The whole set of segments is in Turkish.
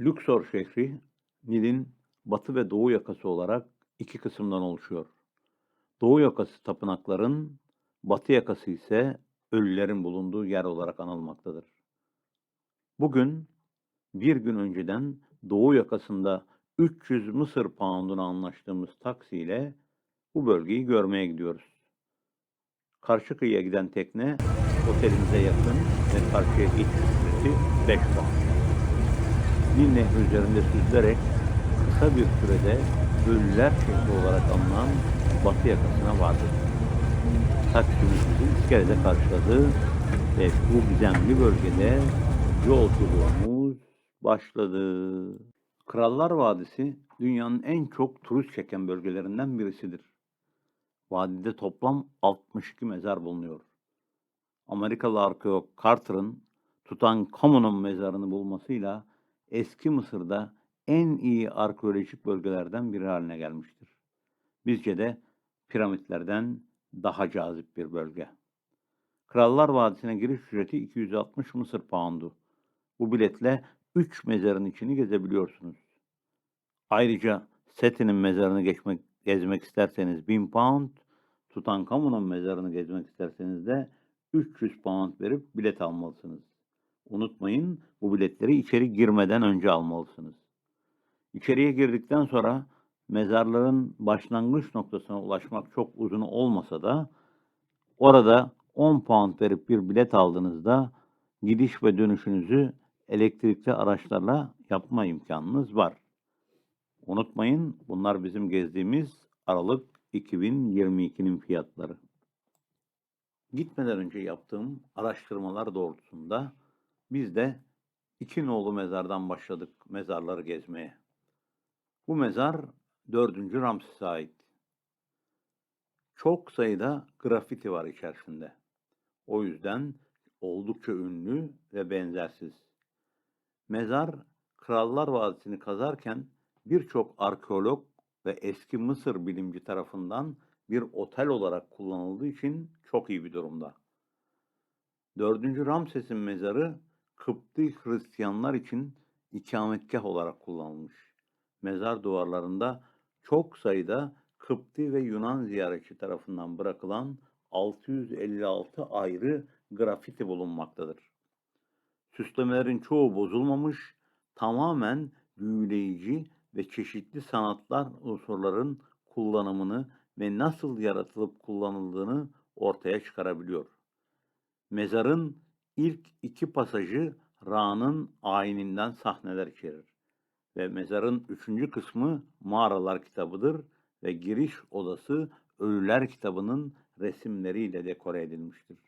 Luxor şehri, Nil'in batı ve doğu yakası olarak iki kısımdan oluşuyor. Doğu yakası tapınakların, batı yakası ise ölülerin bulunduğu yer olarak anılmaktadır. Bugün bir gün önceden doğu yakasında 300 Mısır pounduna anlaştığımız taksiyle bu bölgeyi görmeye gidiyoruz. Karşı kıyıya giden tekne otelimize yakın ve karşıya geçiş süresi 5 pound. Nil Nehri üzerinde süzülerek kısa bir sürede Ölüler Şehri olarak anılan batı yakasına vardık. Taksimiz bizi iskelede karşıladı ve bu gizemli bölgede yolculuğumuz başladı. Krallar Vadisi dünyanın en çok turist çeken bölgelerinden birisidir. Vadide toplam 62 mezar bulunuyor. Amerikalı arkeolog Carter'ın Tutankamon'un mezarını bulmasıyla eski Mısır'da en iyi arkeolojik bölgelerden biri haline gelmiştir. Bizce de piramitlerden daha cazip bir bölge. Krallar Vadisi'ne giriş ücreti 260 Mısır poundu. Bu biletle 3 mezarın içini gezebiliyorsunuz. Ayrıca Seti'nin mezarını geçmek, gezmek isterseniz 1000 pound, Tutankamon'un mezarını gezmek isterseniz de 300 pound verip bilet almalısınız. Unutmayın bu biletleri içeri girmeden önce almalısınız. İçeriye girdikten sonra mezarların başlangıç noktasına ulaşmak çok uzun olmasa da orada 10 pound verip bir bilet aldığınızda gidiş ve dönüşünüzü elektrikli araçlarla yapma imkanınız var. Unutmayın bunlar bizim gezdiğimiz Aralık 2022'nin fiyatları. Gitmeden önce yaptığım araştırmalar doğrultusunda biz de iki nolu mezardan başladık mezarları gezmeye. Bu mezar 4. Ramses'e ait. Çok sayıda grafiti var içerisinde. O yüzden oldukça ünlü ve benzersiz. Mezar Krallar Vadisi'ni kazarken birçok arkeolog ve eski Mısır bilimci tarafından bir otel olarak kullanıldığı için çok iyi bir durumda. 4. Ramses'in mezarı Kıpti Hristiyanlar için ikametgah olarak kullanılmış. Mezar duvarlarında çok sayıda Kıpti ve Yunan ziyaretçi tarafından bırakılan 656 ayrı grafiti bulunmaktadır. Süslemelerin çoğu bozulmamış, tamamen büyüleyici ve çeşitli sanatlar unsurların kullanımını ve nasıl yaratılıp kullanıldığını ortaya çıkarabiliyor. Mezarın ilk iki pasajı Ra'nın ayininden sahneler içerir ve mezarın üçüncü kısmı Mağaralar kitabıdır ve giriş odası Ölüler kitabının resimleriyle dekore edilmiştir.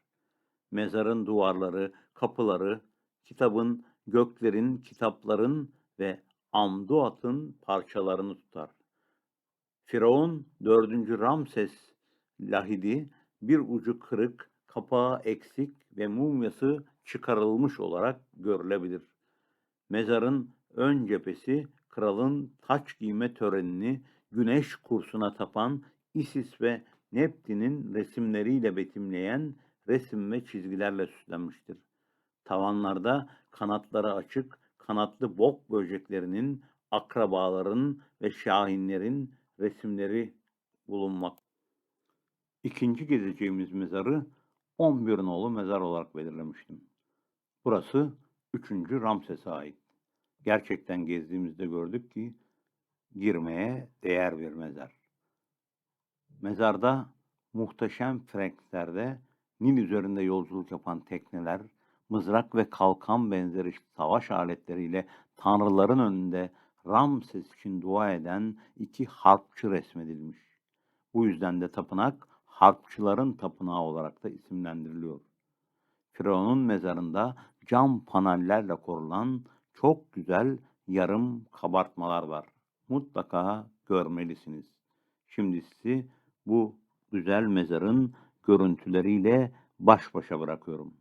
Mezarın duvarları, kapıları, kitabın, göklerin, kitapların ve Amduat'ın parçalarını tutar. Firavun 4. Ramses lahidi bir ucu kırık, kapağı eksik ve mumyası çıkarılmış olarak görülebilir. Mezarın ön cephesi kralın taç giyme törenini güneş kursuna tapan Isis ve Nepti'nin resimleriyle betimleyen resim ve çizgilerle süslenmiştir. Tavanlarda kanatları açık, kanatlı bok böceklerinin, akrabaların ve şahinlerin resimleri bulunmak. İkinci gezeceğimiz mezarı 11 nolu mezar olarak belirlemiştim. Burası 3. Ramses'e ait. Gerçekten gezdiğimizde gördük ki girmeye değer bir mezar. Mezarda muhteşem frenklerde Nil üzerinde yolculuk yapan tekneler, mızrak ve kalkan benzeri savaş aletleriyle tanrıların önünde Ramses için dua eden iki harpçı resmedilmiş. Bu yüzden de tapınak harpçıların tapınağı olarak da isimlendiriliyor. Firavun'un mezarında cam panellerle korulan çok güzel yarım kabartmalar var. Mutlaka görmelisiniz. Şimdi sizi bu güzel mezarın görüntüleriyle baş başa bırakıyorum.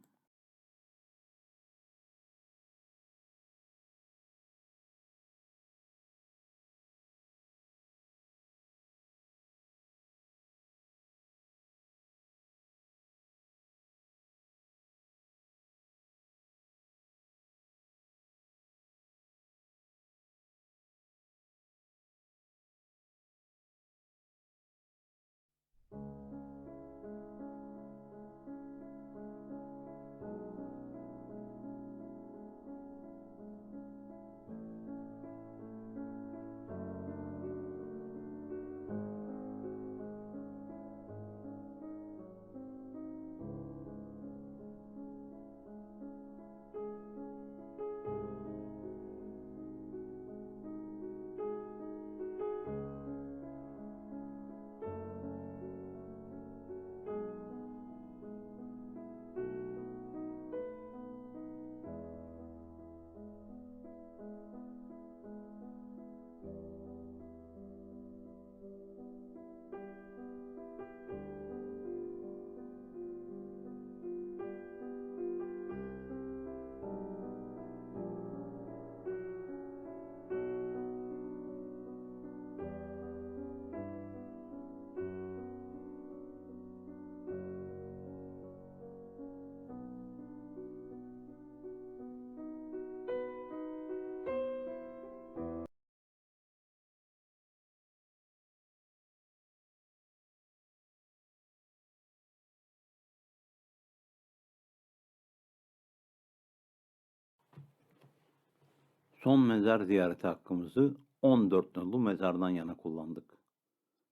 Son mezar ziyareti hakkımızı 14 nolu mezardan yana kullandık.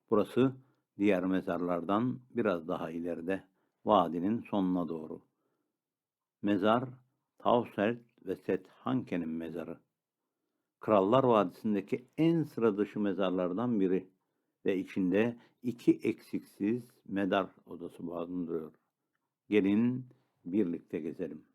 Burası diğer mezarlardan biraz daha ileride, vadinin sonuna doğru. Mezar, Tauselt ve Set Hanke'nin mezarı. Krallar Vadisi'ndeki en sıra dışı mezarlardan biri ve içinde iki eksiksiz medar odası barındırıyor. Gelin birlikte gezelim.